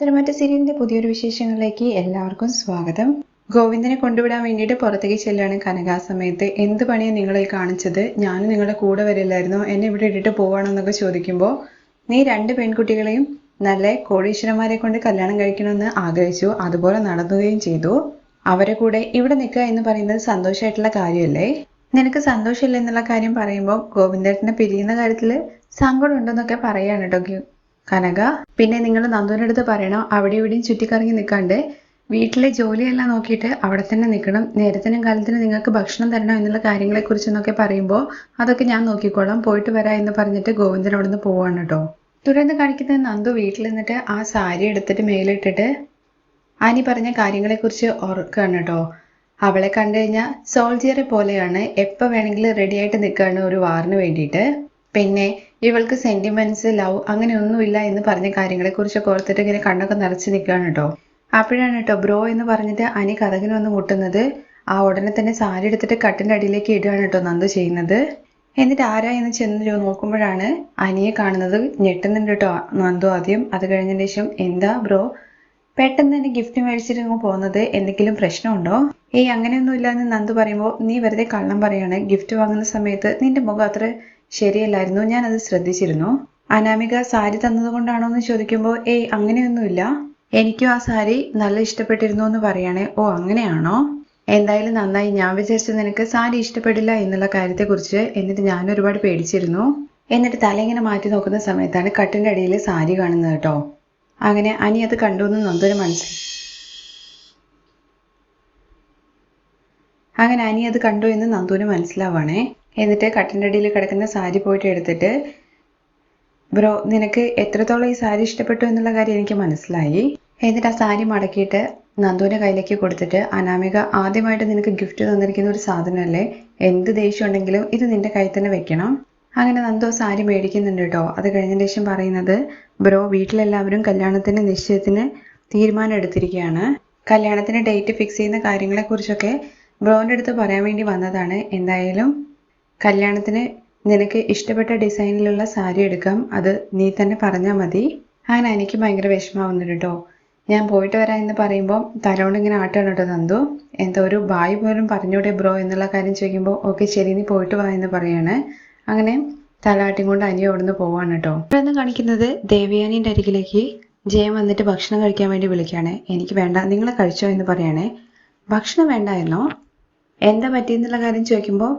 തിരുമറ്റ സീരിയലിന്റെ പുതിയൊരു വിശേഷങ്ങളിലേക്ക് എല്ലാവർക്കും സ്വാഗതം. ഗോവിന്ദനെ കൊണ്ടുവിടാൻ വേണ്ടിയിട്ട് പുറത്തേക്ക് ചെല്ലാണ് കനക സമയത്ത്. എന്ത് പണിയാണ് നിങ്ങളെ കാണിച്ചത്? ഞാൻ നിങ്ങളുടെ കൂടെ വരില്ലായിരുന്നു. എന്നെ ഇവിടെ ഇട്ടിട്ട് പോവാണെന്നൊക്കെ ചോദിക്കുമ്പോൾ നീ രണ്ട് പെൺകുട്ടികളെയും നല്ല കോടീശ്വരന്മാരെ കൊണ്ട് കല്യാണം കഴിക്കണമെന്ന് ആഗ്രഹിച്ചു. അതുപോലെ നടന്നുകയും ചെയ്തു. അവരെ കൂടെ ഇവിടെ നിൽക്കുക എന്ന് പറയുന്നത് സന്തോഷമായിട്ടുള്ള കാര്യമല്ലേ നിനക്ക് സന്തോഷമില്ല എന്നുള്ള കാര്യം പറയുമ്പോൾ ഗോവിന്ദേട്ടനെ പിരിയുന്ന കാര്യത്തിൽ സങ്കടം ഉണ്ടെന്നൊക്കെ പറയാണ് കേട്ടോ കനക പിന്നെ നിങ്ങൾ നന്ദുവിന്റെ അടുത്ത് പറയണം അവിടെ ഇവിടെയും ചുറ്റിക്കറങ്ങി നിൽക്കാണ്ട് വീട്ടിലെ ജോലിയെല്ലാം നോക്കിയിട്ട് അവിടെ തന്നെ നിൽക്കണം. നേരത്തിനും കാലത്തിനും നിങ്ങൾക്ക് ഭക്ഷണം തരണം എന്നുള്ള കാര്യങ്ങളെക്കുറിച്ചെന്നൊക്കെ പറയുമ്പോൾ അതൊക്കെ ഞാൻ നോക്കിക്കോളാം. പോയിട്ട് വരാം എന്ന് പറഞ്ഞിട്ട് ഗോവിന്ദൻ അവിടെ നിന്ന് പോവാണ് കേട്ടോ. തുടർന്ന് കാണിക്കുന്ന നന്ദു വീട്ടിൽ നിന്നിട്ട് ആ സാരി എടുത്തിട്ട് മേലിട്ടിട്ട് ആനി പറഞ്ഞ കാര്യങ്ങളെക്കുറിച്ച് ഓർക്കുകയാണ് കേട്ടോ. അവളെ കണ്ടു കഴിഞ്ഞാൽ സോൾജിയറെ പോലെയാണ്. എപ്പോൾ വേണമെങ്കിലും റെഡിയായിട്ട് നിൽക്കുകയാണ് ഒരു വാറിന് വേണ്ടിയിട്ട്. പിന്നെ ഇവൾക്ക് സെന്റിമെന്റ്സ് ലവ് അങ്ങനെ ഒന്നുമില്ല എന്ന് പറഞ്ഞ കാര്യങ്ങളെക്കുറിച്ചൊക്കെ ഓർത്തിട്ട് ഇങ്ങനെ കണ്ണൊക്കെ നിറച്ച് നിൽക്കുകയാണ് കേട്ടോ അപ്പോഴാണ് കേട്ടോ ബ്രോ എന്ന് പറഞ്ഞിട്ട് അനി കഥകിന് വന്ന് മുട്ടുന്നത്. ആ ഉടനെ തന്നെ സാരി എടുത്തിട്ട് കട്ടിന്റെ അടിയിലേക്ക് ഇടുകയാണ് കേട്ടോ നന്ദു ചെയ്യുന്നത്. എന്നിട്ട് ആരാ എന്ന് ചെന്ന് നോക്കുമ്പോഴാണ് അനിയെ കാണുന്നത് ഞെട്ടുന്നുണ്ട് കേട്ടോ നന്ദു ആദ്യം. അത് കഴിഞ്ഞതിന് ശേഷം എന്താ ബ്രോ? പെട്ടെന്ന് തന്നെ ഗിഫ്റ്റ് മേടിച്ചിട്ട് അങ്ങ് പോകുന്നത് എന്തെങ്കിലും പ്രശ്നമുണ്ടോ? ഏയ് അങ്ങനെയൊന്നുമില്ല എന്ന് നന്ദു പറയുമ്പോൾ നീ വെറുതെ കള്ളം പറയാണ്. ഗിഫ്റ്റ് വാങ്ങുന്ന സമയത്ത് നിന്റെ മുഖം അത്ര ശരിയല്ലായിരുന്നു. ഞാൻ അത് ശ്രദ്ധിച്ചിരുന്നു. അനാമിക സാരി തന്നത് കൊണ്ടാണോ എന്ന് ചോദിക്കുമ്പോൾ ഏയ് അങ്ങനെയൊന്നുമില്ല. എനിക്കും ആ സാരി നല്ല ഇഷ്ടപ്പെട്ടിരുന്നു എന്ന് പറയണേ. ഓ അങ്ങനെയാണോ? എന്തായാലും നന്നായി. ഞാൻ വിചാരിച്ചു നിനക്ക് സാരി ഇഷ്ടപ്പെടില്ല എന്നുള്ള കാര്യത്തെക്കുറിച്ച് എന്നിട്ട് ഞാൻ ഒരുപാട് പേടിച്ചിരുന്നു. എന്നിട്ട് തല ഇങ്ങനെ മാറ്റി നോക്കുന്ന സമയത്താണ് കട്ടിന്റെ അടിയിൽ സാരി കാണുന്നത് കേട്ടോ. അങ്ങനെ അനി അത് കണ്ടു എന്ന് നന്ദൊരു മനസ്സിൽ അങ്ങനെ അനി അത് കണ്ടു എന്ന് നന്ദുവിന് മനസ്സിലാവാണേ. എന്നിട്ട് കട്ടിന്റെ അടിയിൽ കിടക്കുന്ന സാരി പോയിട്ട് എടുത്തിട്ട് ബ്രോ നിനക്ക് എത്രത്തോളം ഈ സാരി ഇഷ്ടപ്പെട്ടു എന്നുള്ള കാര്യം എനിക്ക് മനസ്സിലായി. എന്നിട്ട് ആ സാരി മടക്കിയിട്ട് നന്ദുവിന്റെ കയ്യിലേക്ക് കൊടുത്തിട്ട് അനാമിക ആദ്യമായിട്ട് നിനക്ക് ഗിഫ്റ്റ് തന്നിരിക്കുന്ന ഒരു സാധനമല്ലേ? എന്ത് ദേഷ്യം ഉണ്ടെങ്കിലും ഇത് നിന്റെ കയ്യിൽ തന്നെ വെക്കണം. അങ്ങനെ നന്ദു സാരി മേടിക്കുന്നുണ്ട് കേട്ടോ. അത് കഴിഞ്ഞ ശേഷം പറയുന്നത് ബ്രോ വീട്ടിലെല്ലാവരും കല്യാണത്തിന് നിശ്ചയത്തിന് തീരുമാനം എടുത്തിരിക്കുകയാണ്. കല്യാണത്തിന് ഡേറ്റ് ഫിക്സ് ചെയ്യുന്ന കാര്യങ്ങളെക്കുറിച്ചൊക്കെ ബ്രോന്റെ അടുത്ത് പറയാൻ വേണ്ടി വന്നതാണ്. എന്തായാലും കല്യാണത്തിന് നിനക്ക് ഇഷ്ടപ്പെട്ട ഡിസൈനിലുള്ള സാരി എടുക്കാം. അത് നീ തന്നെ പറഞ്ഞാൽ മതി. അങ്ങനെ എനിക്ക് ഭയങ്കര വിഷമാവുന്നുണ്ട് കേട്ടോ ഞാൻ പോയിട്ട് വരാം എന്ന് പറയുമ്പോൾ തലോണ്ട് ഇങ്ങനെ ആട്ടാണ് കേട്ടോ നന്ദു. എന്താ ഒരു ബായ് പോലും പറഞ്ഞൂടെ ബ്രോ എന്നുള്ള കാര്യം ചോദിക്കുമ്പോൾ ഓക്കെ ശരി നീ പോയിട്ട് വാ എന്ന് പറയാണ്. അങ്ങനെ തലാട്ടിയും കൊണ്ട് അനിയ അവിടുന്ന് പോവാണ് കേട്ടോ ഇവിടുന്ന് കാണിക്കുന്നത് ദേവയാനീന്റെ അരികിലേക്ക്. ജയം വന്നിട്ട് ഭക്ഷണം കഴിക്കാൻ വേണ്ടി വിളിക്കുകയാണ് എനിക്ക് വേണ്ട നിങ്ങൾ കഴിച്ചോ എന്ന് പറയണേ. ഭക്ഷണം വേണ്ടായിരുന്നോ എന്താ പറ്റിയെന്നുള്ള കാര്യം ചോദിക്കുമ്പോൾ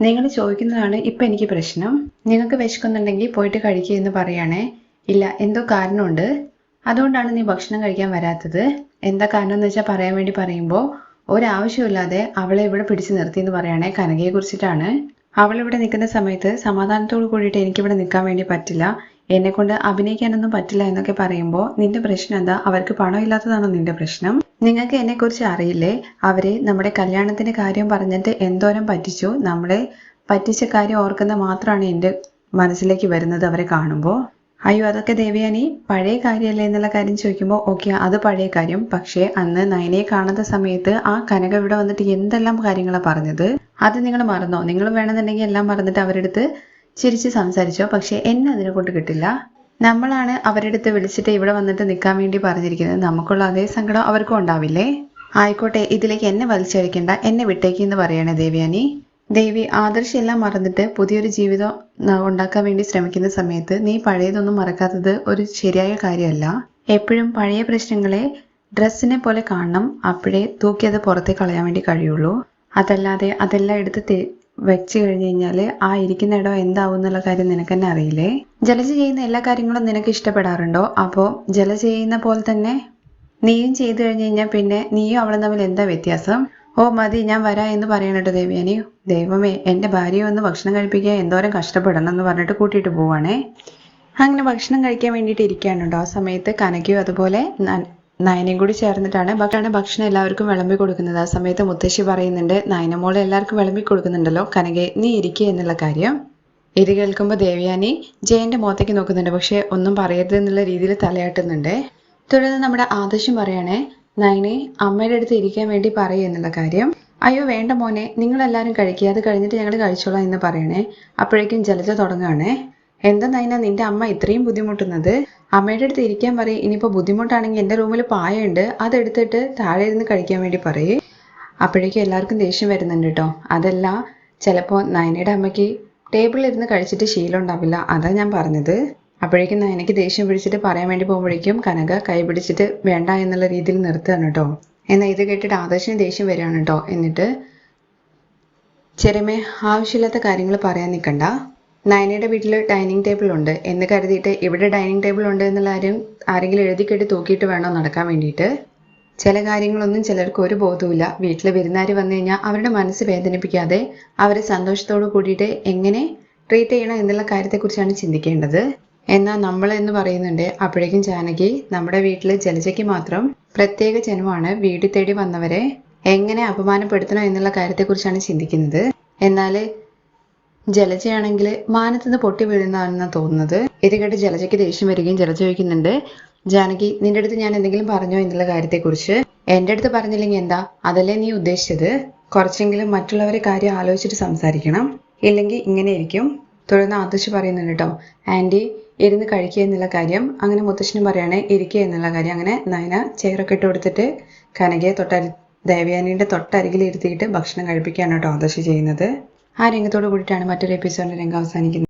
നിങ്ങൾ ചോദിക്കുന്നതാണ് ഇപ്പം എനിക്ക് പ്രശ്നം. നിങ്ങൾക്ക് വിശക്കുന്നുണ്ടെങ്കിൽ പോയിട്ട് കഴിക്കുക എന്ന് പറയുകയാണേ ഇല്ല എന്തോ കാരണമുണ്ട്. അതുകൊണ്ടാണ് നീ ഭക്ഷണം കഴിക്കാൻ വരാത്തത്. എന്താ കാരണം എന്ന് വെച്ചാൽ പറയാൻ വേണ്ടി പറയുമ്പോൾ ഒരാവശ്യമില്ലാതെ അവളെ ഇവിടെ പിടിച്ചു നിർത്തി എന്ന് പറയുകയാണേ കനകയെ കുറിച്ചിട്ടാണ്. അവളിവിടെ നിൽക്കുന്ന സമയത്ത് സമാധാനത്തോട് കൂടിയിട്ട് എനിക്കിവിടെ നിൽക്കാൻ വേണ്ടി പറ്റില്ല. എന്നെ കൊണ്ട് അഭിനയിക്കാനൊന്നും പറ്റില്ല എന്നൊക്കെ പറയുമ്പോൾ നിന്റെ പ്രശ്നം എന്താ? അവർക്ക് പണം ഇല്ലാത്തതാണോ നിന്റെ പ്രശ്നം? നിങ്ങൾക്ക് എന്നെക്കുറിച്ച് അറിയില്ലേ? അവരെ നമ്മുടെ കല്യാണത്തിന്റെ കാര്യം പറഞ്ഞിട്ട് എന്തോരം പറ്റിച്ചു? നമ്മളെ പറ്റിച്ച കാര്യം ഓർക്കുന്ന മാത്രമാണ് എന്റെ മനസ്സിലേക്ക് വരുന്നത് അവരെ കാണുമ്പോൾ അയ്യോ അതൊക്കെ ദേവയാനി പഴയ കാര്യമല്ലേ എന്നുള്ള കാര്യം ചോദിക്കുമ്പോൾ ഓക്കെ അത് പഴയ കാര്യം. പക്ഷേ അന്ന് നയനയെ കാണുന്ന സമയത്ത് ആ കനക ഇവിടെ വന്നിട്ട് എന്തെല്ലാം കാര്യങ്ങളാണ് പറഞ്ഞത്? അത് നിങ്ങൾ മറന്നോ? നിങ്ങൾ വേണമെന്നുണ്ടെങ്കിൽ എല്ലാം മറന്നിട്ട് അവരെടുത്ത് ചിരിച്ച് സംസാരിച്ചോ? പക്ഷേ എന്നെ അതിനെ കൊണ്ട് കിട്ടില്ല. നമ്മളാണ് അവരുടെ അടുത്ത് വിളിച്ചിട്ട് ഇവിടെ വന്നിട്ട് നിൽക്കാൻ വേണ്ടി പറഞ്ഞിരിക്കുന്നത്. നമുക്കുള്ള അതേ സങ്കടം അവർക്കും ഉണ്ടാവില്ലേ? ആയിക്കോട്ടെ ഇതിലേക്ക് എന്നെ വലിച്ചഴിക്കണ്ട എന്നെ വിട്ടേക്ക് എന്ന് പറയണേ ദേവയാനി. ദേവി ആദർശമെല്ലാം മറന്നിട്ട് പുതിയൊരു ജീവിതം ഉണ്ടാക്കാൻ വേണ്ടി ശ്രമിക്കുന്ന സമയത്ത് നീ പഴയതൊന്നും മറക്കാത്തത് ഒരു ശരിയായ കാര്യമല്ല. എപ്പോഴും പഴയ പ്രശ്നങ്ങളെ ഡ്രസ്സിനെ പോലെ കാണണം അപ്പോഴേ തൂക്കി അത് പുറത്തേക്ക് കളയാൻ വേണ്ടി കഴിയുള്ളൂ. അതല്ലാതെ അതെല്ലാം എടുത്ത് വെച്ച് കഴിഞ്ഞ് കഴിഞ്ഞാൽ ആ ഇരിക്കുന്ന ഇടം എന്താവും എന്നുള്ള കാര്യം നിനക്ക് തന്നെ അറിയില്ലേ? ജലജ ചെയ്യുന്ന എല്ലാ കാര്യങ്ങളും നിനക്ക് ഇഷ്ടപ്പെടാറുണ്ടോ? അപ്പോൾ ജല ചെയ്യുന്ന പോലെ തന്നെ നീയും ചെയ്തു കഴിഞ്ഞ് കഴിഞ്ഞാൽ പിന്നെ നീയും അവളും തമ്മിൽ എന്താ വ്യത്യാസം? ഓ മതി ഞാൻ വരാ എന്ന് പറയണട്ടോ ദേവയാനി. ദൈവമേ എന്റെ ഭാര്യയെ ഒന്ന് ഭക്ഷണം കഴിപ്പിക്കാൻ എന്തോരം കഷ്ടപ്പെടണം എന്ന് പറഞ്ഞിട്ട് കൂട്ടിയിട്ട് പോവാണേ. അങ്ങനെ ഭക്ഷണം കഴിക്കാൻ വേണ്ടിയിട്ട് ഇരിക്കാനുണ്ടോ? ആ സമയത്ത് കനകയും അതുപോലെ നയനയും കൂടി ചേർന്നിട്ടാണ്. ഭക്ഷണ ഭക്ഷണം എല്ലാവർക്കും വിളമ്പി കൊടുക്കുന്നത്. ആ സമയത്ത് മുത്തശ്ശി പറയുന്നുണ്ട് നയനമോളെ എല്ലാവർക്കും വിളമ്പി കൊടുക്കുന്നുണ്ടല്ലോ. കനകെ നീ ഇരിക്കുക എന്നുള്ള കാര്യം. ഇത് കേൾക്കുമ്പോൾ ദേവയാനി ജയന്റെ മുഖത്തേക്ക് നോക്കുന്നുണ്ട്. പക്ഷെ ഒന്നും പറയരുത് എന്നുള്ള രീതിയിൽ തലയാട്ടുന്നുണ്ട്. തുടർന്ന് നമ്മുടെ ആദർശം പറയണേ നയനെ അമ്മയുടെ അടുത്ത് ഇരിക്കാൻ വേണ്ടി പറയൂ എന്നുള്ള കാര്യം. അയ്യോ വേണ്ട മോനെ നിങ്ങളെല്ലാവരും കഴിക്കുക അത് കഴിഞ്ഞിട്ട് ഞങ്ങൾ കഴിച്ചോളാം എന്ന് പറയണേ. അപ്പോഴേക്കും ജലജ തുടങ്ങുകയാണേ എന്താ നൈന നിന്റെ അമ്മ ഇത്രയും ബുദ്ധിമുട്ടുന്നത്? അമ്മയുടെ അടുത്ത് ഇരിക്കാൻ പറയും. ഇനിയിപ്പോൾ ബുദ്ധിമുട്ടാണെങ്കിൽ എന്റെ റൂമിൽ പായുണ്ട് അതെടുത്തിട്ട് താഴെ ഇരുന്ന് കഴിക്കാൻ വേണ്ടി പറയേ. അപ്പോഴേക്കും എല്ലാവർക്കും ദേഷ്യം വരുന്നുണ്ട് കേട്ടോ അതല്ല ചിലപ്പോൾ നയനയുടെ അമ്മയ്ക്ക് ടേബിളിൽ ഇരുന്ന് കഴിച്ചിട്ട് ശീലം ഉണ്ടാവില്ല. അതാ ഞാൻ പറഞ്ഞത്. അപ്പോഴേക്കും നയനയ്ക്ക് ദേഷ്യം പിടിച്ചിട്ട് പറയാൻ വേണ്ടി പോകുമ്പോഴേക്കും കനക കൈ പിടിച്ചിട്ട് വേണ്ട എന്നുള്ള രീതിയിൽ നിർത്തുകയാണ് കേട്ടോ എന്നാൽ ഇത് കേട്ടിട്ട് ആദർശിന് ദേഷ്യം വരികയാണ് കേട്ടോ എന്നിട്ട് ചെറുമേ ആവശ്യമില്ലാത്ത കാര്യങ്ങൾ പറയാൻ നിൽക്കണ്ട നയനയുടെ വീട്ടിൽ ഡൈനിങ് ടേബിൾ ഉണ്ട് എന്ന് കരുതിയിട്ട് ഇവിടെ ഡൈനിങ് ടേബിൾ ഉണ്ട് എന്നുള്ള കാര്യം ആരെങ്കിലും എഴുതി കെട്ടി തൂക്കിയിട്ട് വേണോ നടക്കാൻ വേണ്ടിയിട്ട്? ചില കാര്യങ്ങളൊന്നും ചിലർക്ക് ഒരു ബോധവുമില്ല. വീട്ടിൽ വിരുന്നാർ വന്നു കഴിഞ്ഞാൽ അവരുടെ മനസ്സ് വേദനിപ്പിക്കാതെ അവരെ സന്തോഷത്തോടു കൂടിയിട്ട് എങ്ങനെ ട്രീറ്റ് ചെയ്യണം എന്നുള്ള കാര്യത്തെക്കുറിച്ചാണ് ചിന്തിക്കേണ്ടത്. എന്നാൽ നമ്മൾ എന്ന് പറയുന്നുണ്ട് അപ്പോഴേക്കും ജാനകി നമ്മുടെ വീട്ടിൽ ജലജയ്ക്ക് മാത്രം പ്രത്യേക ജനമാണ്. വീട് തേടി വന്നവരെ എങ്ങനെ അപമാനപ്പെടുത്തണം എന്നുള്ള കാര്യത്തെക്കുറിച്ചാണ് ചിന്തിക്കുന്നത്. എന്നാൽ ജലജയാണെങ്കിൽ മാനത്തുനിന്ന് പൊട്ടി വീഴുന്നതാണെന്നാണ് തോന്നുന്നത്. ഇത് കേട്ട് ജലജയ്ക്ക് ദേഷ്യം വരികയും ജലജ ചോദിക്കുന്നുണ്ട് ജാനകി നിന്റെ അടുത്ത് ഞാൻ എന്തെങ്കിലും പറഞ്ഞോ എന്നുള്ള കാര്യത്തെക്കുറിച്ച്? എന്റെ അടുത്ത് പറഞ്ഞില്ലെങ്കിൽ എന്താ? അതല്ലേ നീ ഉദ്ദേശിച്ചത്? കുറച്ചെങ്കിലും മറ്റുള്ളവരെ കാര്യം ആലോചിച്ചിട്ട് സംസാരിക്കണം. ഇല്ലെങ്കിൽ ഇങ്ങനെ ഇരിക്കും. തുടർന്ന് ആദർശ് പറയുന്നുണ്ട് കേട്ടോ ആന്റി ഇരുന്ന് കഴിക്കുക എന്നുള്ള കാര്യം അങ്ങനെ മുത്തശ്ശനും പറയുകയാണെങ്കിൽ ഇരിക്കുക എന്നുള്ള കാര്യം അങ്ങനെ നയന ചെയറൊക്കെ ഇട്ട് കൊടുത്തിട്ട് കനകയെ തൊട്ടരി ദേവയാനിയുടെ തൊട്ടരികിൽ ഇരുത്തിയിട്ട് ഭക്ഷണം കഴിപ്പിക്കുകയാണ് കേട്ടോ ആദർശ് ചെയ്യുന്നത്. ആ രംഗത്തോട് കൂടിയിട്ടാണ് മറ്റൊരു എപ്പിസോഡിന്റെ രംഗം അവസാനിക്കുന്നത്.